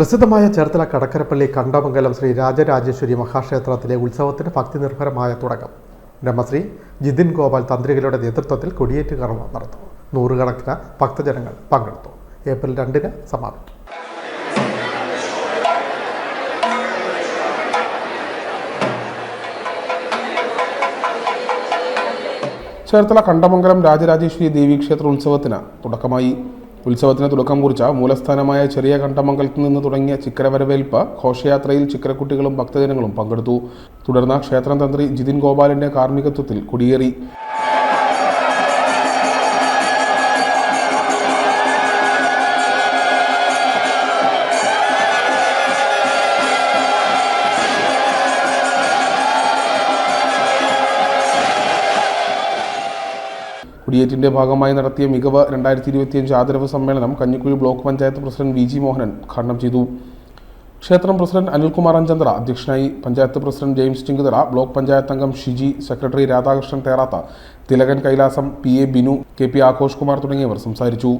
പ്രസിദ്ധമായ ചേർത്തല കടക്കരപ്പള്ളി കണ്ടമംഗലം ശ്രീ രാജരാജേശ്വരി മഹാക്ഷേത്രത്തിലെ ഉത്സവത്തിന് ഭക്തിനിർഭരമായ തുടക്കം. ബ്രഹ്മശ്രീ ജിതിൻ ഗോപാൽ തന്ത്രികളുടെ നേതൃത്വത്തിൽ കൊടിയേറ്റ് കർമ്മം നടത്തും നൂറുകണക്കിന് ഭക്തജനങ്ങൾ പങ്കെടുത്തു. ഏപ്രിൽ രണ്ടിന് സമാപിക്കും. ചേർത്തല കണ്ടമംഗലം രാജരാജേശ്വരി ദേവീക്ഷേത്ര ഉത്സവത്തിന് തുടക്കമായി. ഉത്സവത്തിന് തുടക്കം കുറിച്ച മൂലസ്ഥാനമായ ചെറിയ കണ്ടമംഗലത്ത് നിന്ന് തുടങ്ങിയ ചിക്കര വരവേൽപ്പ് ഘോഷയാത്രയിൽ ചിക്കരക്കുട്ടികളും ഭക്തജനങ്ങളും പങ്കെടുത്തു. തുടർന്ന് ക്ഷേത്രം തന്ത്രി ജിതിൻ ഗോപാലിന്റെ കാർമ്മികത്വത്തിൽ കൊടിയേറി. കുടിയേറ്റിന്റെ ഭാഗമായി നടത്തിയ മികവ് രണ്ടായിരത്തി ഇരുപത്തിയഞ്ച് ആദരവ് സമ്മേളനം Kanjikuzhi block panchayat president V G Mohanan ഉദ്ഘാടനം ചെയ്തു. ക്ഷേത്രം പ്രസിഡന്റ് അനിൽകുമാർ അഞ്ചന്ദ്ര അധ്യക്ഷനായി panchayat president James Chinguthara block panchayat അംഗം Shiji secretary Radhakrishnan Theratha Thilakan Kailasam P A Binu K P Aghosh Kumar തുടങ്ങിയവർ സംസാരിച്ചു.